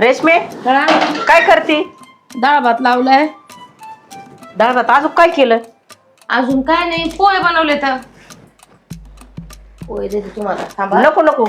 रेशमे काय करते? डाळ भात लावलाय. डाळ भात अजून काय केलं? अजून काय नाही पोहे बनवले तर. पोहे देते तुम्हाला थांबा. नको नको.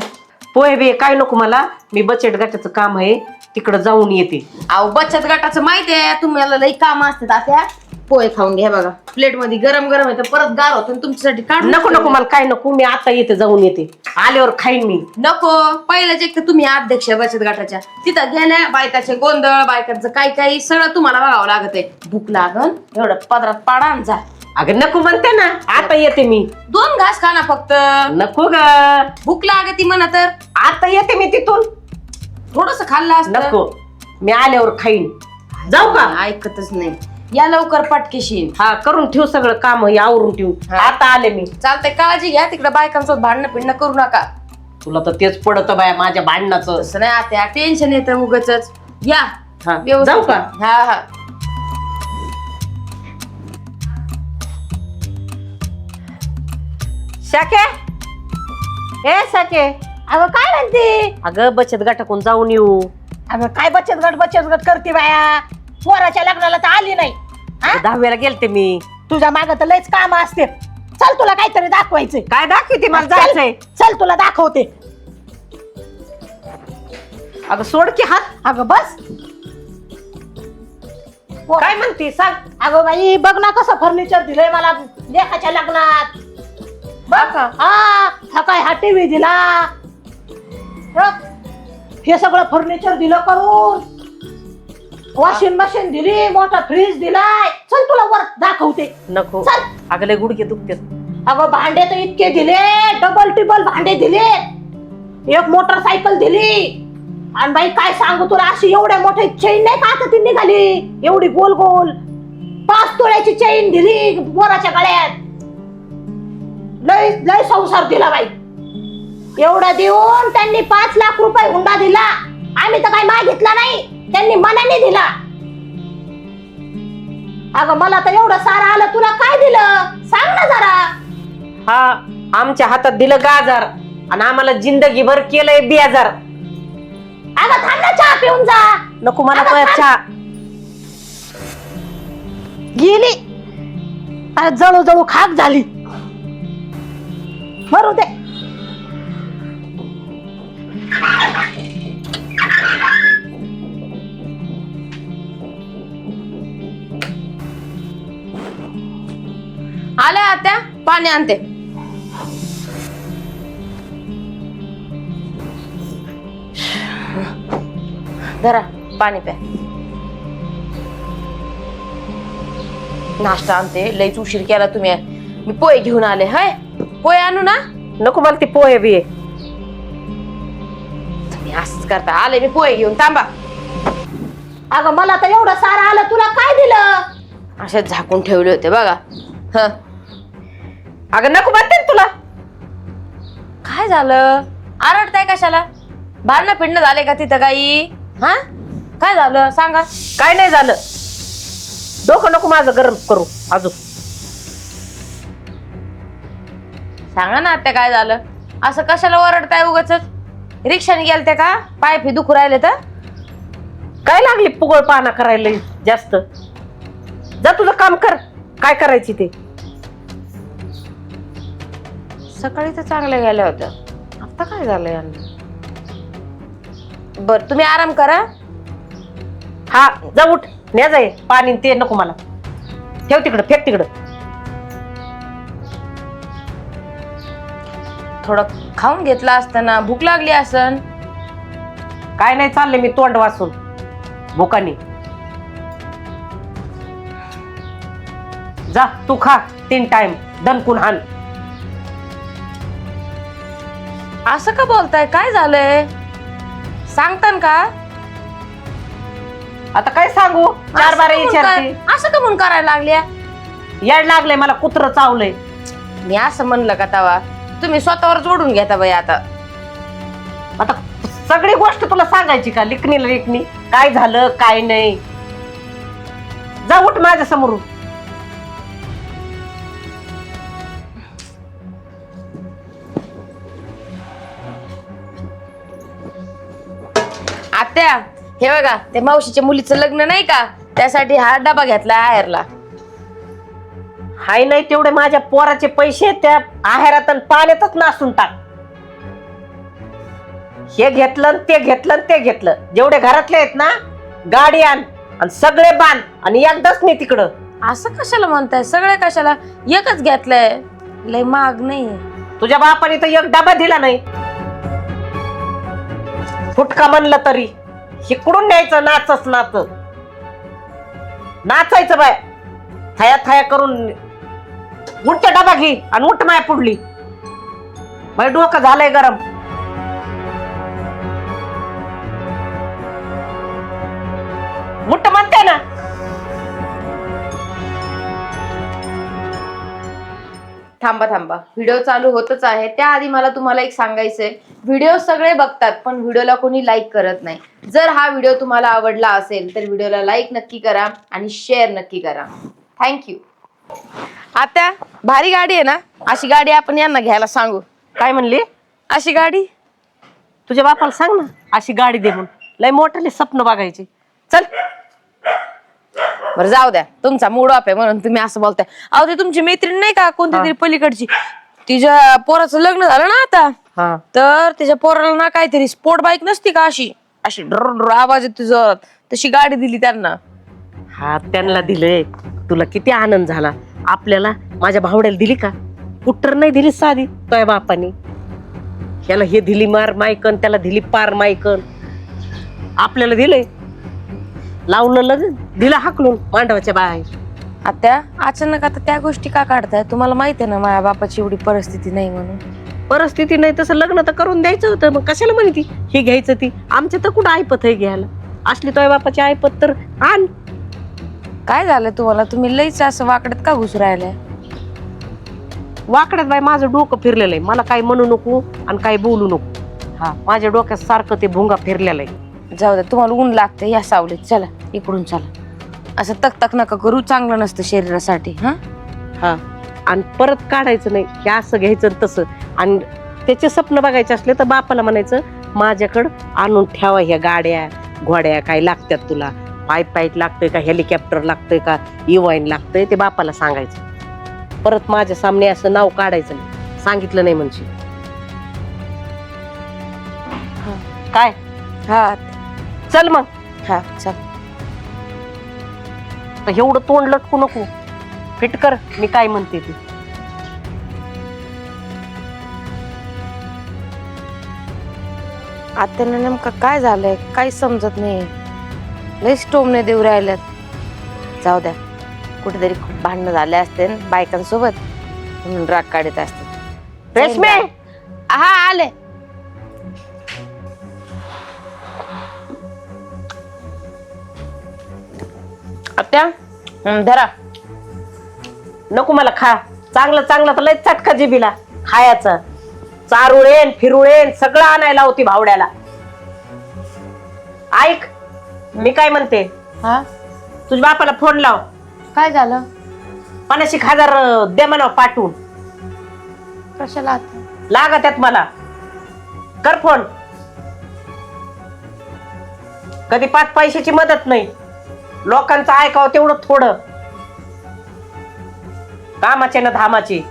पोहे बे काय नको मला? मी बचत गटाचं काम आहे तिकडं जाऊन येते. अहो बचत गटाचं माहिती आहे तुम्हाला लई काम असतात आता. पोहे खाऊन घ्या बघा. प्लेटमध्ये गरम गरम आहे तर परत गार होतं तुमच्यासाठी काढून नको नको मला काय नको? मी आता येते जाऊन येते. आल्यावर खाईन मी. नको. पहिल्याच एक तर तुम्ही अध्यक्ष आहे बचत गटाच्या. तिथं गेल्या बायकाचे गोंधळ बायकांचं काय काही सगळं तुम्हाला बघावं लागत आहे. भूक लागन एवढं पदरात पाडा आणि जा. अगं नको म्हणते ना. आता येते मी. दोन घास खा ना फक्त. नको ग. भूक लागती म्हणा तर. आता येते मी तिथून. थोडस खाल्लं असतं. नको. मी आल्यावर खाईन. जाऊ का? ऐकतच नाही. या लवकर पटकेशी. हा करून ठेव सगळं काम हे आवरून ठेव. आता आले मी. चालतंय काळजी घ्या तिकडे बायकांसोबत भांडणं पिंडणं करू नका. तुला तर तेच पडत बाया माझ्या भांडणाचं. तसं नाही आता टेन्शन येतं उगच या. हा. जाऊ का? हा हा. शाके? ए शाके. अगं काय म्हणते? अगं बचत गटाकडून जाऊन येऊ. अगं काय बचत गट बचत गट करते बाया? पोराच्या लग्नाला तर आली नाही. हा? दहाव्याला गेलते मी. तुझ्या माग तर लयच काम असते. चल तुला काहीतरी दाखवायचंय. काय दाखवते मला चल, जायचंय? चल तुला दाखवते. अगं सोड की हात. अगं बस. काय म्हणते? सांग. अगं बाई बघ ना कसं फर्निचर दिलंय मला लेखाच्या लग्नात. बघ. का? हा हा काय हा टीव्ही दिला. हे? सगळं फर्निचर दिलं करून. वॉशिंग मशीन दिली मोठा फ्रीज दिलाय. चल तुला वर दाखवते. नको. चल. अगं लय गुडघे दुखते अगं भांडे तर इतके दिले. डबल टिबल भांडे दिले. एक मोटरसायकल दिली. आणि बाई काय सांगू तुला? अशी एवढ्या मोठी चेन नाही का आता ती निघाली? एवढी गोल गोल. पाच तोळ्याची चेन दिली बोराच्या गळ्यात. लय लय संसार दिला बाई. एवढा देऊन त्यांनी पाच लाख रुपये हुंडा दिला. आम्ही तर काही मागितला नाही. त्यांनी मनाने दिला. अगं मला तर एवढं सारं आलं. तुला काय दिलं? सांग ना जरा. हा आमच्या हातात दिलं गाजार आणि आम्हाला जिंदगीभर केलंय बेजार अगं थांब ना चहा पिऊन जा. नको मला अगं. चहा. गेली. अरे जळू जळू खाक झाली. मरू दे. आल्या आत्या पाणी आणते. धरा पाणी प्या. नाश्ता आणते लईच उशीर केला तुम्ही. मी पोहे घेऊन आले हाय? पोहे आणू ना? नको मला ते पोहे बिये तुम्ही असंच करता. आले मी पोहे घेऊन. थांबा. अगं मला तर एवढं सारं आलं. तुला काय दिलं? असे झाकून ठेवले होते बघा. ह. अगं नको म्हणते ना तुला. काय झालं? आरडताय कशाला? भांडणं पिंडणं झाले का तिथं काही? हा? काय झालं? सांगा. काय नाही झालं. डोकं नको माझं गरम करू अजून. सांगा ना आत्या काय झालं? असं कशाला ओरडताय उगाच रिक्षाने गेलते का? पाय फी दुखू राहिले तर? काय लागली पुगळ पाना करायला जास्त? जा तुझं काम कर. काय करायची ते? सकाळी तर चांगल्या गेल्या होत्या. आता काय झालं यांना? बर तुम्ही आराम करा. हा जा उठ. न्या जाय पाणी ते नको मला. ठेव तिकडं फेक तिकडं. थोडं खाऊन घेतलं असताना भूक लागली असन. काय नाही चाललंय मी तोंड वाचून भुकानी. जा तू खा. तीन टाइम दणकून हान. असं का बोलताय? काय झालंय? सांगतान का? आता काय सांगू? चार असं बारा का म्हणून विचारते. काय- असं का म्हणून करायला लागल्या? याड लागलंय मला कुत्र चावलंय. मी असं म्हणलं का तवा? तुम्ही स्वतःवर जोडून घेता बाई आता. आता सगळी गोष्ट तुला सांगायची का? लिखणीला लिखणी. काय झालं काय नाही? जा उठ माझ्या समोरून आत्या हे बघा ते मावशीच्या मुलीचं लग्न नाही का? त्यासाठी हा डबा घेतला आहेरला. हाय नाही तेवढे माझ्या पोराचे पैसे त्या आहारात आणि पाण्यातच नासून टाक. हे घेतलं आणि ते घेतलं आणि ते घेतलं. जेवढे घरातले आहेत ना गाडी आण आणि सगळे बांध आणि एकदाच नाही तिकडं. असं कशाला म्हणताय? सगळे कशाला? एकच घेतलंय. लय महाग नाही. तुझ्या बापाने तर एक डबा दिला नाही. फुटका म्हणलं तरी. शिकडून न्यायचं नाचच नाच नाचायचं बाय. थया थया करून उठच्या डबा घे आणि उठ माय पुढली. माझं डोकं झालंय गरम. मुठ म्हणते ना थांबा थांबा. व्हिडिओ चालू होतच आहे. त्याआधी मला तुम्हाला एक सांगायचंय. व्हिडिओ सगळे बघतात पण व्हिडिओला कोणी लाईक करत नाही. जर हा व्हिडिओ तुम्हाला आवडला असेल तर व्हिडिओला लाईक नक्की करा आणि शेअर नक्की करा. थँक्यू आता भारी गाडी आहे ना? अशी गाडी आपण यांना घ्यायला सांगू. काय म्हणली? अशी गाडी? तुझ्या बापाला सांग ना. अशी गाडी दे म्हणून. लय मोठाले स्वप्न बघायची. चल. बरं जाऊ द्या. तुमचा मूड ऑफ आहे म्हणून तुम्ही असं बोलताय. अहो ते तुमची मैत्रीण नाही का कोणत्या तरी पलीकडची? तिच्या पोराचं लग्न झालं ना आता. हा. तर त्याच्या पोराला ना काहीतरी स्पोर्ट बाईक नसती का अशी? अशी डर डर आवाज येतो जोरात तशी गाडी दिली त्यांना. हा त्यांना दिलंय. तुला किती आनंद झाला. आपल्याला माझ्या भावड्याला दिली का? कुटर नाही दिली साधी तुझ्या बापाने. ह्याला हे दिली मार मायकन त्याला दिली पार मायकन. आपल्याला दिलंय. लावलं लगेच दिला हाकलून मांडवाच्या बाहेर. आता अचानक आता त्या गोष्टी का काढताय? तुम्हाला माहिती आहे ना माझ्या बापाची एवढी परिस्थिती नाही म्हणून. परिस्थिती नाही तसं लग्न तर करून द्यायचं होतं मग कशाला म्हणे ती? हे घ्यायचं ती. आमच्या तर कुठं ऐपत आहे घ्यायला? असली तुझ्या बापाची ऐपत तर आण. काय झालं तुम्हाला? तुम्ही लईच असं वाकडत का घुस राहिलाय? वाकड्यात बाई माझं डोकं फिरलेलं आहे. मला काही म्हणू नको आणि काही बोलू नको. हा माझ्या डोक्यात सारखं ते भुंगा फिरलेलं आहे. जाऊ द्या तुम्हाला ऊन लागते या सावलीत चला इकडून चला. असं तक तक नका करू चांगलं नसतं शरीरासाठी हा? हा. आणि परत काढायचं नाही हे असं घ्यायचं आणि तसं. आणि त्याचे स्वप्न बघायचे असले तर बापाला म्हणायचं माझ्याकडं आणून ठेवा ह्या गाड्या घोड्या काय लागतात तुला? पाईप पाईप लागतंय का हेलिकॉप्टर लागतंय का इवाईन लागतंय? ते बापाला सांगायचं. परत माझ्या सामने असं नाव काढायचं नाही. सांगितलं नाही म्हणजे. काय? हा. चल मग. हा चल. एवढं तोंड लटकू नको. फिट कर मी काय म्हणते ते. आता नेमकं काय झालंय काही समजत नाही. लईच टोमणे देऊ राहिल्यात. जाऊ द्या. कुठेतरी खूप भांडणं झाले असते न बायकांसोबत म्हणून राग काढत असते. रेशमे! हा आले. आत्या हं, धरा. नको मला खा. चांगलं चांगलं तर लय चटका जिबीला खायचं. चारुळेन फिरुळेन सगळं आणायला होती भावड्याला. ऐक मी काय म्हणते? हा? तुझ्या बापाला फोन लाव. काय झालं? एक हजार अं, दे म्हणा पाठवून. कशाला आता? लागा त्यात मला. कर फोन कधी पाच पैशाची मदत नाही. लोकांचं ऐकावं तेवढं थोडं. कामाचे ना धामाची.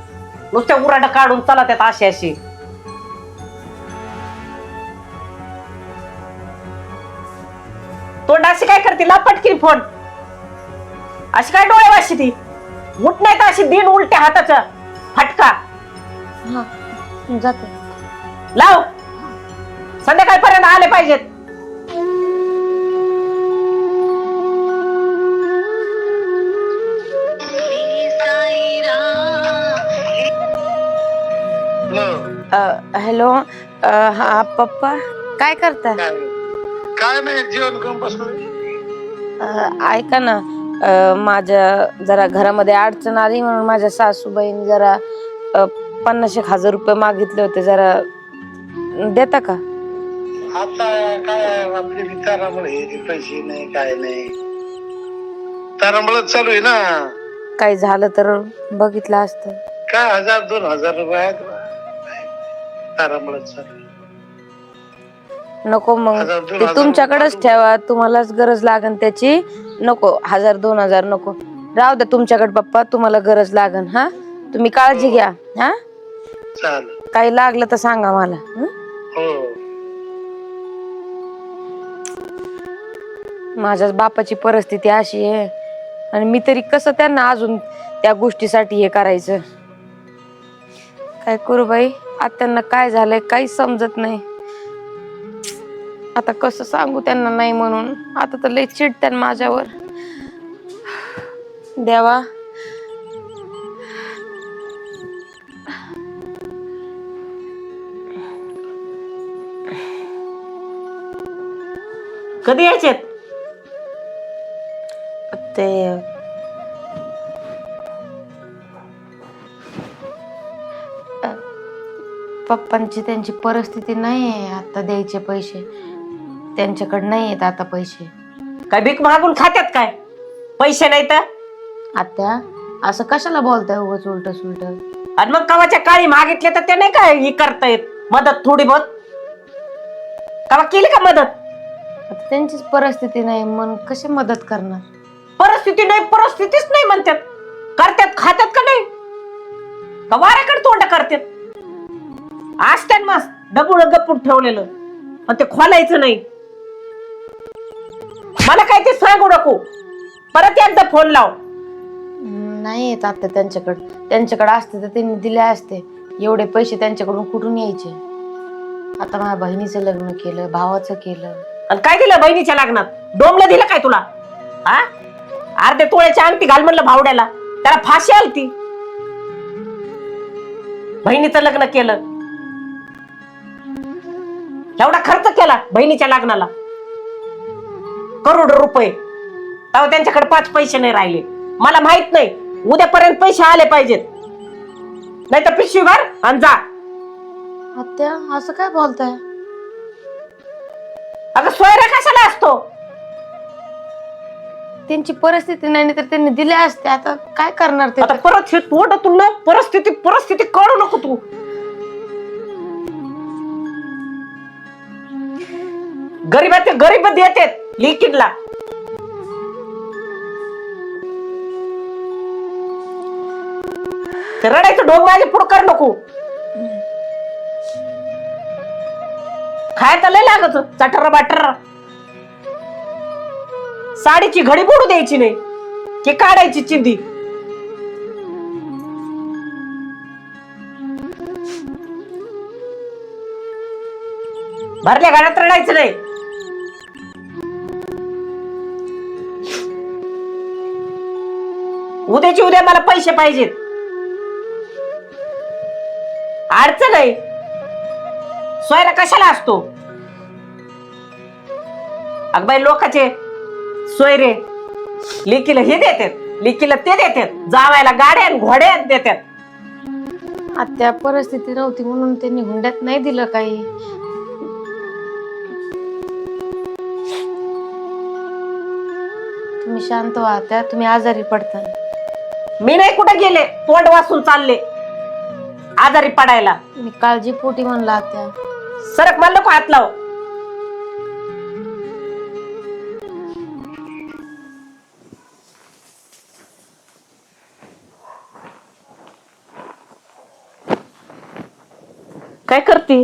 नुसत्या उराडा काढून चला त्यात अशी अशी. तोंड अशी काय करते? लापटकी फोन. अशी काय डोळे वाशी ती? उठ नाही तर अशी दिन उलट्या हाताचा फटका. हा जाते. लाव. संध्याकाळपर्यंत आले पाहिजेत. हॅलो हा पप्पा काय करता काय नाही. जेवण करून बसलोय. ऐका ना माझ्या जरा घरामध्ये अडचण आली म्हणून माझ्या सासूबाईंनी जरा पन्नास एक हजार रुपये मागितले होते. जरा देता का? आता काय आपली तारांबळ पैसे नाही काय नाही. तारांबळच चालू आहे ना. काही झालं तर बघितलं असतं. काय हजार दोन हजार रुपये तारांबळच. नको मग. हजार, दोन ते हजार तुमच्याकडेच ठेवा तुम्हालाच गरज लागन त्याची. नको हजार दोन हजार नको. राहू द्या तुमच्याकडे पप्पा तुम्हाला गरज लागन हा? तुम्ही काळजी घ्या हा? चालेल. काही लागलं तर सांगा मला हं? हो. माझ्याच बापाची परिस्थिती अशी आहे. आणि मी तरी कसं त्यांना अजून त्या गोष्टीसाठी हे करायचं? काय करू बाई? आता त्यांना काय झालंय काही समजत नाही. आता कसं सांगू त्यांना नाही म्हणून? आता तर लय चिडत्यान माझ्यावर. देवा. कधी यायचेत? ते पप्पांची त्यांची परिस्थिती नाही आहे. आता द्यायचे पैसे. त्यांच्याकडे नाही आहेत आता पैसे. काय भीक मागून खात्यात काय? पैसे नाही तर? आत्या असं कशाला बोलताय उगाच उलट सुलट आणि मग कवाच्या काळी मागितले तर ते नाही काय ही करता येत? मदत थोडी बहुत. कवा केली का मदत? आता त्यांचीच परिस्थिती नाही. मग कशी मदत करणार? परिस्थिती नाही परिस्थितीच नाही म्हणतात. करतात खात्यात का नाही? का वाऱ्याकडे तोंड करतात? असतात मस्त डबुळ गप्पून ठेवलेलं. पण ते खोलायचं नाही. मला काय ते सांगू नको. परत एकदा फोन लाव. नाही येत आता त्यांच्याकडे. त्यांच्याकडे असते तर त्यांनी दिले असते. एवढे पैसे त्यांच्याकडून कुठून यायचे? आता माझ्या बहिणीचं लग्न केलं भावाचं केलं. आणि काय दिलं बहिणीच्या लग्नात? डोमलं दिलं काय तुला? हा अर्धे तोळ्याची अंगठी घाल म्हणलं भावड्याला. त्याला फाशी आलती. बहिणीचं लग्न केलं. एवढा खर्च केला बहिणीच्या लग्नाला. करोड रुपये. तेव्हा त्यांच्याकडे पाच पैसे नाही राहिले. मला माहीत नाही उद्यापर्यंत पैसे आले पाहिजेत. नाही तर पिशवी भर आणि जा. आत्या असं काय बोलताय? अगं सोयरा कशाला असतो? त्यांची परिस्थिती नाही तर त्यांनी दिले असते. आता काय करणार ते? आता परत हे तोंडातून ना परिस्थिती परिस्थिती काढू नको तू. गरीबाचे गरीब देते लिकिडला ते रडायचं डोंग माझे पुढं कर नको. खायचं लय लागत चटर बाटर साडीची घडी बोडू द्यायची नाही की काढायची चिंदी. भरल्या गाड्यात रडायचं नाही. उद्याची उद्या मला पैसे पाहिजेत. अडचण आहे. सोयरा कशाला असतो? अग बाई लोकाचे सोयरे. लिकीला हे देतात लिकीला ते देतात. जावायला गाड्या आणि घोड्या देतात. आत्या परिस्थिती नव्हती म्हणून त्यांनी हुंड्यात नाही दिलं काही. तुम्ही शांत व्हा त्या तुम्ही आजारी पडता मी नाही कुठे गेले. तोंड वाचून चालले. आजारी पडायला. मी काळजी पोटी म्हणला आत्या. सरक मला नको हात लाव. काय करते?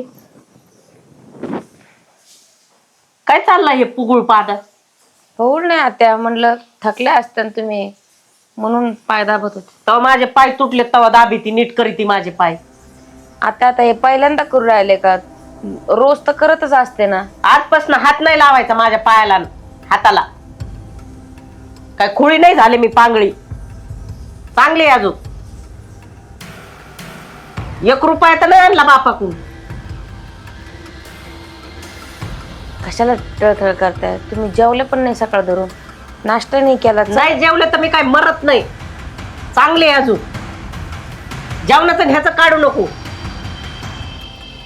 काय चाललंय हे पुगुळ पादा हो नाही आत्या म्हणलं थकल्या असत्या ना तुम्ही. म्हणून पाय दाबत होते. तेव्हा माझे पाय तुटले तेव्हा दाबी ती नीट करीती माझे पाय. आता आता हे पहिल्यांदा करू राहिले का? रोज तर करतच असते ना. आजपासून हात नाही लावायचा माझ्या पायाला हाताला. काय खुळी नाही झाले मी पांगळी. चांगली आहे अजून. एक रुपया तर नाही आणला बापाकडून. कशाला टळथळ करताय? तुम्ही जेवले पण नाही सकाळ धरून नाश्ता नाही केला नाही जेवलं तर मी काय मरत नाही. चांगली आहे अजून. जेवणाचं आणि ह्याचं काढू नको.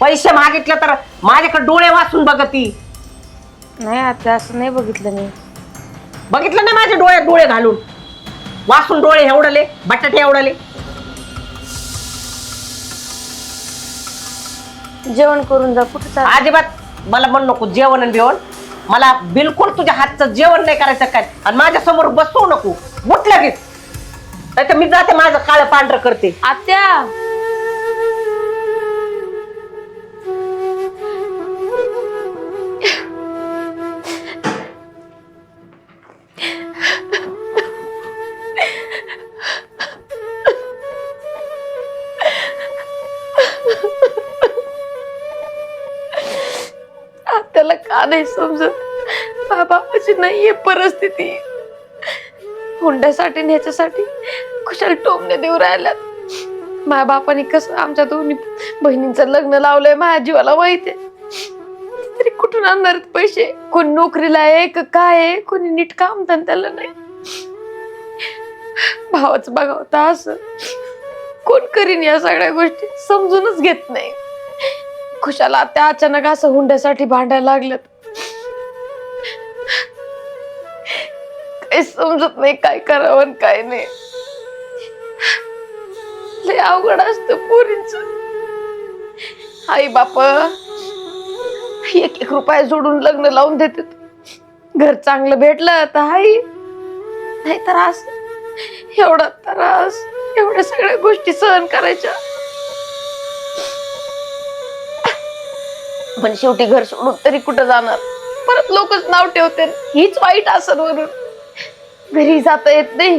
पैसे मागितले तर माझ्याकडे डोळे वाचून बघती नाही आता असं नाही बघितलं मी. बघितलं नाही माझे डोळे डोळे घालून. वाचून डोळे एवढले बटाटे एवढले. जेवण करून जा कुठं चाल अजिबात मला म्हण नको जेवण आणि बिवण. मला बिलकुल तुझ्या हातचं जेवण नाही करायचं काय? आणि माझ्यासमोर बसू नको. बुट लगेच. नाही तर मी जाते माझं काळं पांढरं करते. आत्या! नाही समजत. बाबाची नाहीये परिस्थिती. हुंड्यासाठी न्यायच्यासाठी ह्याच्यासाठी कुशाल टोमणे देऊ राहिल्यात? माझ्या बापाने कसं आमच्या दोन्ही बहिणींचं लग्न लावलंय माझ्या जीवाला माहीत आहे. तरी कुठून आणणार आहेत पैसे? कोण नोकरीला आहे का काय आहे? कोणी नीट काम धंद्याला नाही. भावाच बघावता असं. कोण करीन या सगळ्या गोष्टी समजूनच घेत नाही. खुशाला त्या अचानक असं हुंड्यासाठी भांडायला लागलं काही समजत नाही काय करावं आणि काय नाही. लय अवघड असत पोरींच. आई बाप एक एक रुपया जोडून लग्न लावून देतात. घर चांगलं भेटलं तर आई नाही त्रास एवढा त्रास एवढ्या सगळ्या गोष्टी सहन करायच्या. पण शेवटी घर सोडून तरी कुठं जाणार? परत लोकच नाव ठेवते हीच वाईट असेल म्हणून. घरी जाता येत नाही.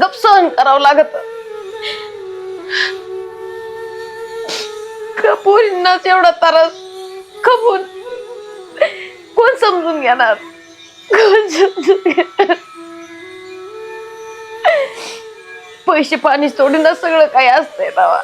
गप सहन करावं लागत. कपूरनाच एवढा तारस. खपून कोण समजून घेणार? कोण समजून घेणार? पैसे पाणी सोडून सगळं काही असतंय तेव्हा.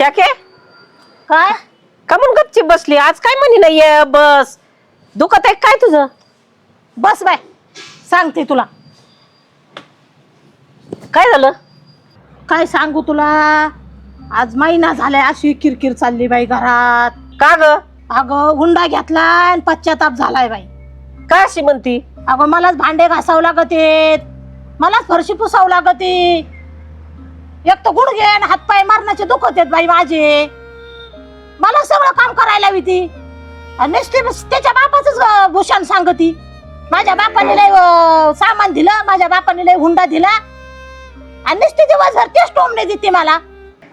शाके? काय? का म्हणून गपची बसली? आज काय म्हणी नाहीये? बस. दुखत आहे काय तुझं? बस बाय. सांगते तुला. काय झालं? काय सांगू तुला? आज महिना झालाय अशी किरकिर चालली बाई घरात. का ग? अगं हुंडा घेतलाय आणि पश्चाताप झालाय बाई. का अशी म्हणती? अगं मलाच भांडे घासावं लागत आहेत. मलाच फरशी पुसावं लागत एक तर गुडघे आणि हातपाय मारण्याचे दुखत आहेत बाई माझे. मला सगळं काम करायला हवी ती. आणि नुसते बस त्याच्या बापाच भूषण सांगती. माझ्या बापाने लय अं, सामान दिलं माझ्या बापाने लय हुंडा दिला. आणि नुसते दिवसभर तेच टोमणे देते मला.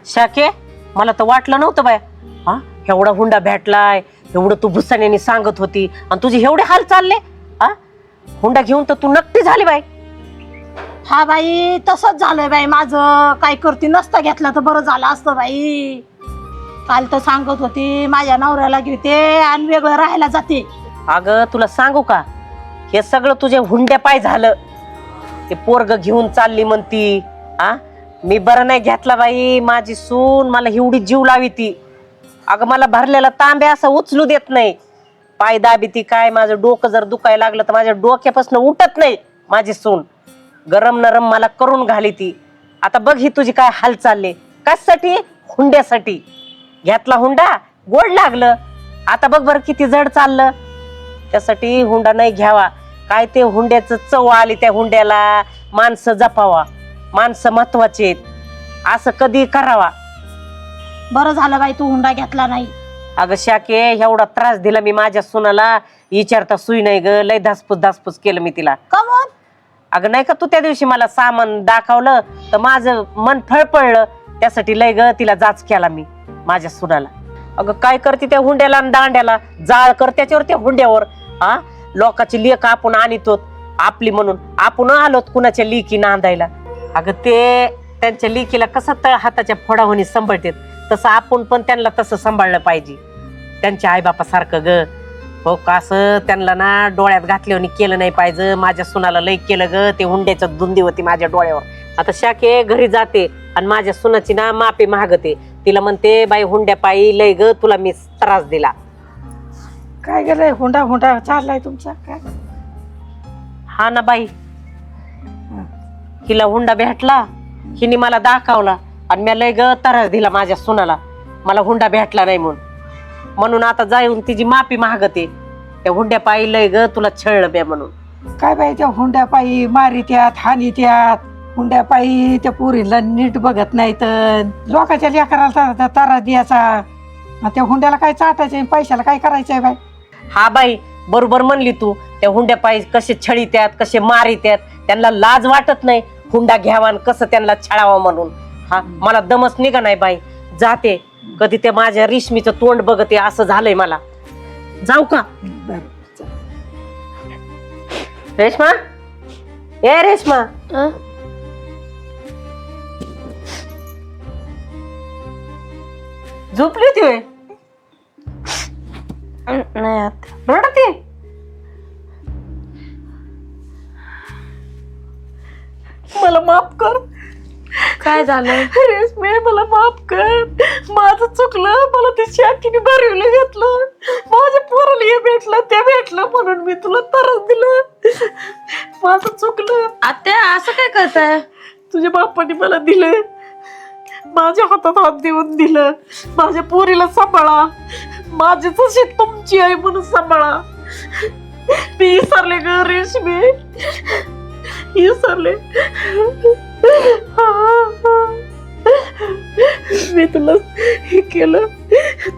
शाके मला तर वाटलं नव्हतं बाय. हा एवढा हुंडा भेटलाय एवढं तू भुसाण्याने सांगत होती. आणि तुझे एवढे हाल चालले हा? हुंडा घेऊन तर तू नक्की झाली बाय हा बाई तसंच झालंय बाई माझं. काय करते नसतं घेतलं तर बरं झालं असतं बाई. काल तर सांगत होती माझ्या नवऱ्याला घेते आणि वेगळं राहायला जाते. अगं तुला सांगू का? हे सगळं तुझे हुंड्या पाय झालं. ते पोरग घेऊन चालली म्हणती आ? मी बरं नाही घेतला बाई माझी सून मला एवढी जीव लावी ती. अगं मला भरलेला तांब्या असं उचलू देत नाही. पाय दाबी ती काय माझं डोकं जर दुखायला लागलं तर माझ्या डोक्यापासून उठत नाही माझी सून. गरम नरम मला करून घाली ती. आता बघ ही तुझी काय हाल चालले कशासाठी? हुंड्यासाठी. घेतला हुंडा गोड लागलं. आता बघ बरं किती जड चाललं. त्यासाठी हुंडा नाही घ्यावा. काय ते हुंड्याचं चव आली त्या हुंड्याला. माणसं जपावा. माणसं महत्त्वाचे आहेत. असं कधी करावा. बरं झालं बाई तू हुंडा घेतला नाही. अगं शाके एवढा त्रास दिला मी माझ्या सुनाला. विचारता सुई नाही ग. लय धासपूस धासपूस केलं मी तिला. कमून अगं नाही का तू त्या दिवशी मला सामान दाखवलं तर माझं मन फळफळलं त्यासाठी लय ग तिला जाच केला मी माझ्या सुनाला. अगं काय करते त्या हुंड्याला आणि दांड्याला? जाळ कर त्याच्यावर त्या हुंड्यावर. हा लोकाची लेख आपण आणतो आपली म्हणून. आपण आलोत कुणाच्या लेखी नांदायला? अगं ते त्यांच्या लेखीला कसं तळ हाताच्या फोडावणी सांभाळतात तसं आपण पण त्यांना तसं सांभाळलं पाहिजे. त्यांच्या आईबापासारखं ग. हो का? असं त्यांना ना डोळ्यात घातल्यावर केलं नाही पाहिजे. माझ्या सुनाला लय केलं ग. ते हुंड्याचं धुंदी होती माझ्या डोळ्यावर. आता शाके घरी जाते आणि माझ्या सुनाची ना मापी मागते. तिला म्हणते बाई हुंड्या पायी लय ग. तुला मी त्रास दिला. काय गेलंय हुंडा हुंडा चाललाय तुमचा? काय? हा ना बाई. हिला हुंडा भेटला. हिने मला दाखवला आणि मी लय ग त्रास दिला माझ्या सुनाला. मला हुंडा भेटला नाही म्हणून. म्हणून आता जाऊन तिची माफी मागते. त्या हुंड्या पाहिलंय ग तुला छळलं बे म्हणून. काय बाई त्या हुंड्या पायी मारित्यात हानित्यात हुंड्या पायी त्या पुरीला नीट बघत नाहीत लोकांच्या लेकराला तर- तारा द्यायचा. त्या हुंड्याला काय चाटायचंय पैशाला काय करायचंय बाई? हा बाई बरोबर म्हणली तू. त्या हुंड्या पायी कसे छळीत्यात कसे मारित्यात त्यांना लाज वाटत नाही. हुंडा घ्यावा आणि कसं त्यांना छळावं म्हणून. हा मला दमच निघा नाही बाई. जाते. कधी ते माझ्या रेशमीचं तोंड बघते असं झालंय मला. जाऊ का. रेश्मा? ए रेश्मा. झोपली होती होय? नाही आता. रडते? मला माफ कर. काय झालं? रेशमे मला माफ कर. माझं चुकलं मला ते शाकीने भरवलं घेतलं. माझ्या पोराला हे भेटलं ते भेटलं म्हणून मी तुला तरस दिलं. माझं चुकलं. आत्या असं काय करताय? तुझ्या बापाने मला दिलं. माझ्या हातात हात देऊन दिलं. माझ्या पोरीला सांभाळा. माझी तशी तुमची आई म्हणून सांभाळा. मी विसरले ग रेशमी. विसरले. मी तुला हे केलं.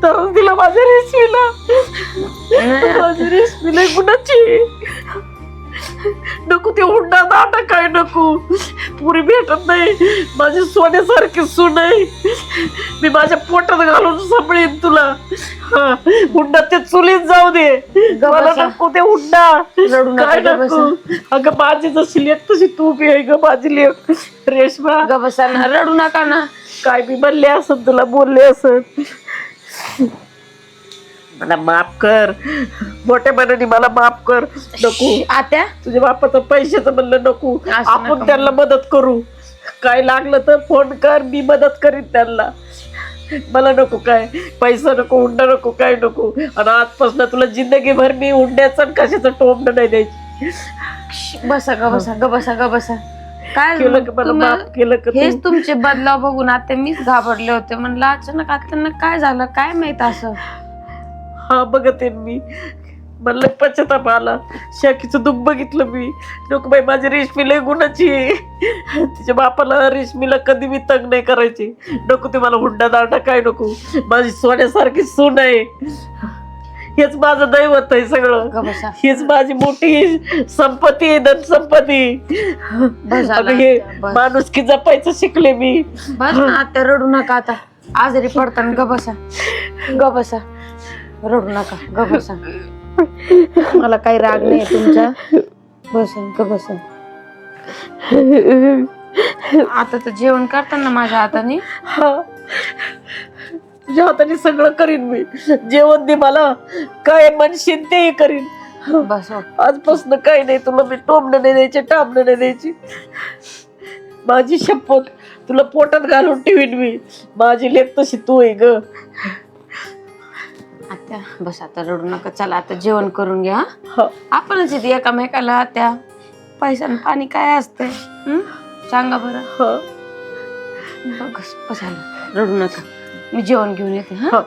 तर तिला माझ्या रेशमीला माझ्या रेशमीला कुणाची नको ते हुंडा नाटक काय नको. पुरी भेटत नाही. माझी सोन्यासारखी सून आहे. मी माझ्या पोटात घालून सांभाळीन तुला. हा, हुंडा ते चुलीत जाऊ दे. मला बसा. नको ते हुंडा. रडू नका, काय नको? अगं माझी जशी लेख तशी तू बी आहे ग माझी लेख. रेशमा. ग बसा ना. रडू नका ना. काय बी म्हणले असत तुला बोलले असत मला माफ कर. मोठ्या मनाने मला माफ कर. नको. आत्या? तुझ्या बापाचं पैशाचं म्हणलं नको. असं आपण नका त्यांना मदत करू. काय लागलं तर फोन कर मी मदत करीन त्यांना. मला नको काय. पैसा नको हुंडा नको काय नको. आणि आजपासून तुला जिंदगीभर मी हुंड्याचं आणि कशाचं टोमणं नाही द्यायची. बसा ग बसा ग बसा ग बसा. काय केलं का मला तुम्ही- माफ केलं का हेच? तुमचे बदलाव बघून आता मीच घाबरले होते. म्हणलं अचानक आत्यांना काय झालं? काय माहीत असं? हा बघते मी. मला पश्चाताप आला. शाकीचं दुःख बघितलं मी. नको बाई माझी रेशमी लय गुणाची आहे. तिच्या बापाला रेशमीला कधी मी तंग नाही करायची. नको ते मला हुंडा दांडा काय नको. माझी सोन्यासारखी सून आहे. हेच माझं दैवत आहे सगळं. हीच माझी मोठी संपत्ती आहे धन संपत्ती हे आता, बस. माणुसकी जपायचं शिकले मी. बस आता रडू नका आता. आजारी पडताना ग बसा. ग बसा. रडू नका. ग बसा. मला काही राग नाही तुमचा. बसा ग बसा आता तर जेवण करताना माझ्या हाताने. हा. तुझ्या हाताने सगळं करीन मी. जेवण दे मला. काय म्हणशील ते करीन. बस हो. आजपासून काही नाही तुला मी टोमणं नाही द्यायचे टामणं नाही द्यायची. माझी शपथ तुला पोटात घालून ठेवीन मी. माझी लेख तशी तू आहे ग. आत्या बस आता रडू नका चला आता जेवण करून घ्या हा. आपणच इथे एकामेकाला आत्या. पैसा आणि पाणी काय असते सांगा बरं. हा. बघ बस झालं रडू नका. मी जेवण घेऊन येते हा? हा.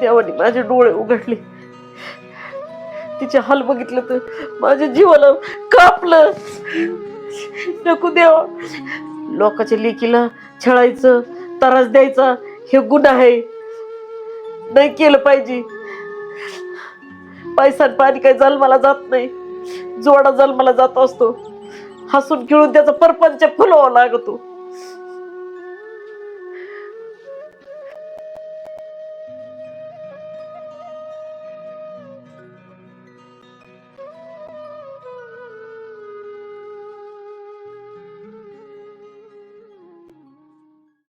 देवाने माझे डोळे उघडले. तिचे हाल बघितलं तर माझ्या जीवाला कापलं. नको देव. लोकांच्या लेकीला छळायचं त्रास द्यायचा हे गुन्हा आहे. नाही केलं पाहिजे. पैसा पाणी काही जन्माला जात नाही. जोडा जन्माला जात असतो. हसून खेळून त्याचा परपंच फुलवावा लागतो.